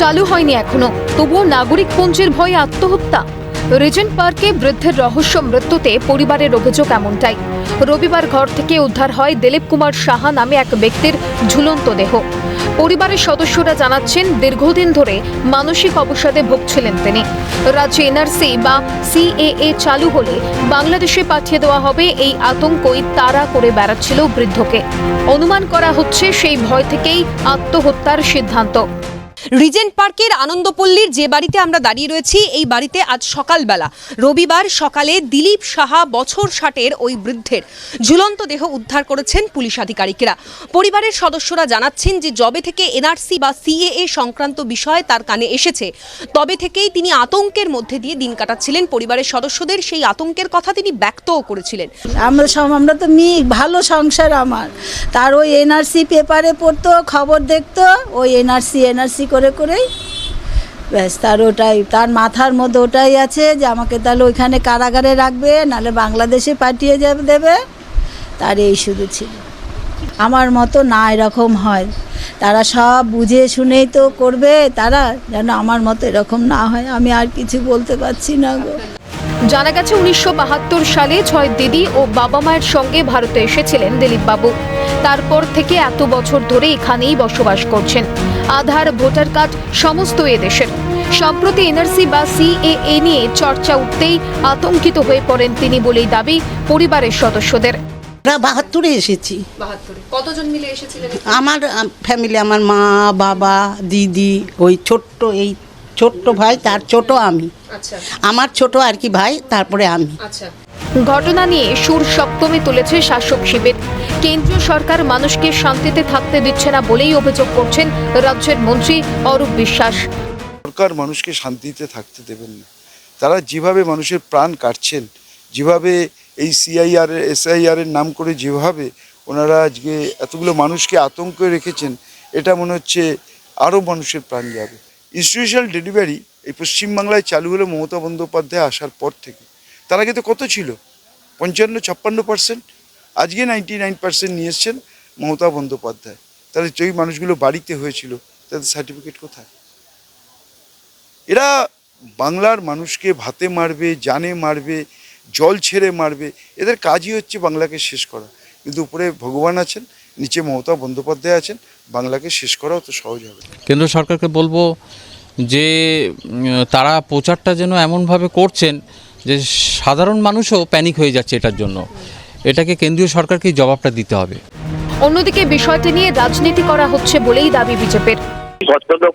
চালু হয়নি এখনও। তবুও নাগরিক পঞ্জের ভয়ে আত্মহত্যা। রিজেন্ট পার্কে বৃদ্ধের রহস্য মৃত্যুতে পরিবারের অভিযোগ এমনটাই। রবিবার ঘর থেকে উদ্ধার হয় দিলীপ কুমার সাহা নামে এক ব্যক্তির ঝুলন্ত দেহ। পরিবারের সদস্যরা জানাচ্ছেন, দীর্ঘদিন ধরে মানসিক অবসাদে ভুগছিলেন তিনি। রাজ্যে এনআরসি বা সিএএ চালু হলে বাংলাদেশে পাঠিয়ে দেওয়া হবে এই আতঙ্কই তাড়া করে বেড়াচ্ছিল বৃদ্ধকে। অনুমান করা হচ্ছে সেই ভয় থেকেই আত্মহত্যার সিদ্ধান্ত। রিজেন্ট পার্কের আনন্দপল্লীর যে বাড়িতে আমরা দাঁড়িয়ে রয়েছি, এই বাড়িতে আজ সকালবেলা, রবিবার সকালে দিলীপ সাহা বছর ষাটের ওই বৃদ্ধের ঝুলন্ত দেহ উদ্ধার করেছেন পুলিশ আধিকারিকেরা। পরিবারের সদস্যরা জানাচ্ছেন যে জবে থেকে এনআরসি বা সিএএ সংক্রান্ত বিষয় তার কানে এসেছে, তবে থেকেই তিনি আতঙ্কের মধ্যে দিয়ে দিন কাটাচ্ছিলেন। পরিবারের সদস্যদের সেই আতঙ্কের কথা তিনি ব্যক্তও করেছিলেন। আমরা সব আমরা তো মেয়ে ভালো সংসার আমার। তার ওই এনআরসি পেপারে পড়তো, খবর দেখতো, ওই এনআরসি এনআরসি করে করেই, ব্যাস, তার ওটাই, তার মাথার মধ্যে ওটাই আছে যে আমাকে তাহলে ওইখানে কারাগারে রাখবে, নাহলে বাংলাদেশে পাঠিয়ে যাবে দেবে। তার এই শুধু ছিল। আমার মতো না এরকম হয়। তারা সব বুঝে শুনেই তো করবে, তারা যেন আমার মতো এরকম না হয়, আমি আর কিছু বলতে পারছি না গো। জানা গেছে উনিশশো বাহাত্তর সালে ছয় দিদি ও বাবা মায়ের সঙ্গে ভারতে এসেছিলেন দিলীপ বাবু তারপর থেকে এত বছর ধরে এখানেই বসবাস করছেন। আধার ভোটার কার্ড সমস্ত এ দেশের। সম্প্রতি এনআরসি বা সিএএ নিয়ে চর্চা উঠতেই আতঙ্কিত হয়ে পড়েন তিনি বলেই দাবি পরিবারের সদস্যদের। আমরা বাহাত্তরে এসেছি। কতজন মিলে এসেছিলেন? আমার ফ্যামিলি আমার মা বাবা দিদি ওই ছোট্ট এই ছোট্ট ভাই তার ছোট আমি। আচ্ছা। আমার ছোট আর কি ভাই তারপরে আমি। আচ্ছা। ঘটনা নিয়ে সুর সপ্তমে তুলেছে শাসক শিবির। কেন্দ্রীয় সরকার মানুষকে শান্তিতে থাকতে দিচ্ছে না বলেই অভিযোগ করছেন রাজ্যের মন্ত্রী অরূপ বিশ্বাস। সরকার মানুষকে শান্তিতে থাকতে দেবেন না। তারা যেভাবে মানুষের প্রাণ কাটছেন, যেভাবে এই সিআইআর এসআইআর এর নাম করে যেভাবে ওনারা আজকে এতগুলো মানুষকে আতঙ্কে রেখেছেন, এটা মনে হচ্ছে আরও মানুষের প্রাণ যাবে। ইনস্টিটিউশনাল ডেলিভারি এই পশ্চিমবাংলায় চালু হলো মমতা বন্দ্যোপাধ্যায় আসার পর থেকে। তার আগে তো কত ছিল? পঞ্চান্ন ছাপ্পান্ন পার্সেন্ট আজকে নাইনটি নাইন পার্সেন্ট নিয়ে এসছেন মমতা বন্দ্যোপাধ্যায়। তাহলে যেই মানুষগুলো বাড়িতে হয়েছিল, তাদের সার্টিফিকেট কোথায়? এরা বাংলার মানুষকে ভাতে মারবে, জানে মারবে, জল ছেড়ে মারবে, এদের কাজই হচ্ছে বাংলাকে শেষ করা। কিন্তু উপরে ভগবান আছেন, নিচে মমতা বন্দ্যোপাধ্যায় আছেন, বাংলাকে শেষ করাও তো সহজ হবে। কেন্দ্র সরকারকে বলব যে তারা প্রচারটা যেন এমনভাবে করছেন যে সাধারণ মানুষও প্যানিক হয়ে যাচ্ছে এটার জন্য। এটাকে কেন্দ্রীয় সরকারকেই জবাবটা দিতে হবে। অন্যদিকে বিষয়টি নিয়ে রাজনীতি করা হচ্ছে বলেই দাবি বিজেপির। ভদ্রলোক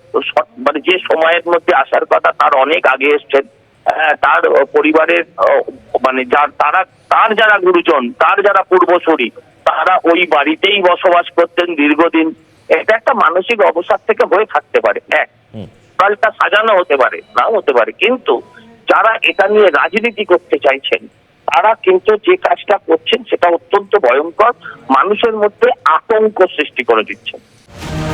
মানে যে সময়ের মধ্যে আসার কথা তার অনেক আগে এসছেন। হ্যাঁ, তার পরিবারের মানে যার তারা তার যারা গুরুজন তার যারা পূর্বসূরি তারা ওই বাড়িতেই বসবাস করতেন দীর্ঘদিন। এটা একটা মানসিক অবসাদ থেকে হয়ে থাকতে পারে। এক কালটা সাজানো হতে পারে নাও হতে পারে। কিন্তু যারা এটা নিয়ে রাজনীতি করতে চাইছেন তারা কিন্তু যে কাজটা করছেন সেটা অত্যন্ত ভয়ঙ্কর। মানুষের মধ্যে আতঙ্ক সৃষ্টি করে দিচ্ছেন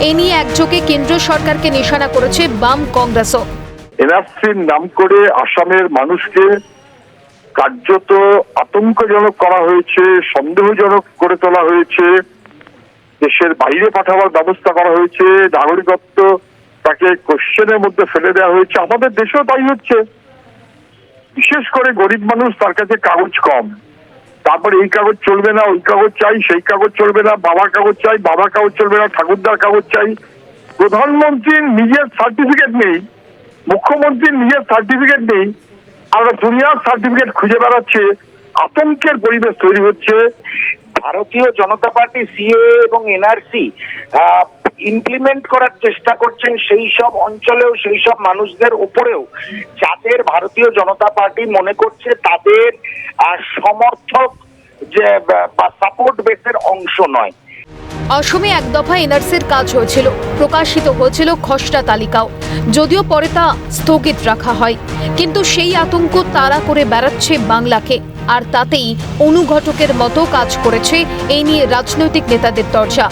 এ নিয়ে একযোগে কেন্দ্র সরকারকে নিশানা করেছে বাম কংগ্রেসও। এনআরসির নাম করে আসামের মানুষকে কার্যত আতঙ্কজনক করা হয়েছে সন্দেহজনক করে তোলা হয়েছে দেশের বাইরে পাঠাবার ব্যবস্থা করা হয়েছে নাগরিকত্ব তাকে কোশ্চেনের মধ্যে ফেলে দেওয়া হয়েছে। আমাদের দেশেও তাই হচ্ছে। বিশেষ করে গরিব মানুষ তার কাছে কাগজ কম। তারপর এই কাগজ চলবে না, ওই কাগজ চাই, সেই কাগজ চলবে না, বাবার কাগজ চাই, বাবার কাগজ চলবে না, ঠাকুরদার কাগজ চাই। প্রধানমন্ত্রীর নিজের সার্টিফিকেট নেই, মুখ্যমন্ত্রীর নিজের সার্টিফিকেট নেই আমরা দুনিয়ার সার্টিফিকেট খুঁজে বেড়াচ্ছে, আতঙ্কের পরিবেশ তৈরি হচ্ছে। ভারতীয় জনতা পার্টি সিএ এবং এনআরসি ইমপ্লিমেন্ট করার চেষ্টা করছেন সেই সব অঞ্চলেও, সেই সব মানুষদের উপরেও। যাদের ভারতীয় জনতা পার্টি মনে করছে তাদের সমর্থক যে, বা সাপোর্ট বেসের অংশ নয়। অসমে এক দফা এনআরসির কাজ হয়েছিল, প্রকাশিত হয়েছিল খসড়া তালিকাও। যদিও পরে তা স্থগিত রাখা হয়, কিন্তু সেই আতঙ্ক তাড়া করে বেড়াচ্ছে বাংলাকে। আর তাতেই অনুঘটকের মতো কাজ করেছে এই নিয়ে রাজনৈতিক নেতাদের চর্চা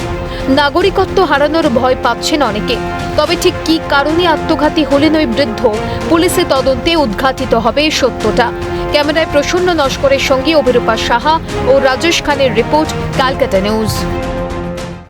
নাগরিকত্ব হারানোর ভয় পাচ্ছেন অনেকে। তবে ঠিক কি কারণে আত্মঘাতী হলেন ওই বৃদ্ধ? পুলিশে তদন্তে উদ্ঘাটিত হবে সত্যটা। ক্যামেরায় প্রসন্ন নস্করের সঙ্গে অভিরূপা সাহা ও রাজেশ খানের রিপোর্ট, ক্যালকাটা নিউজ।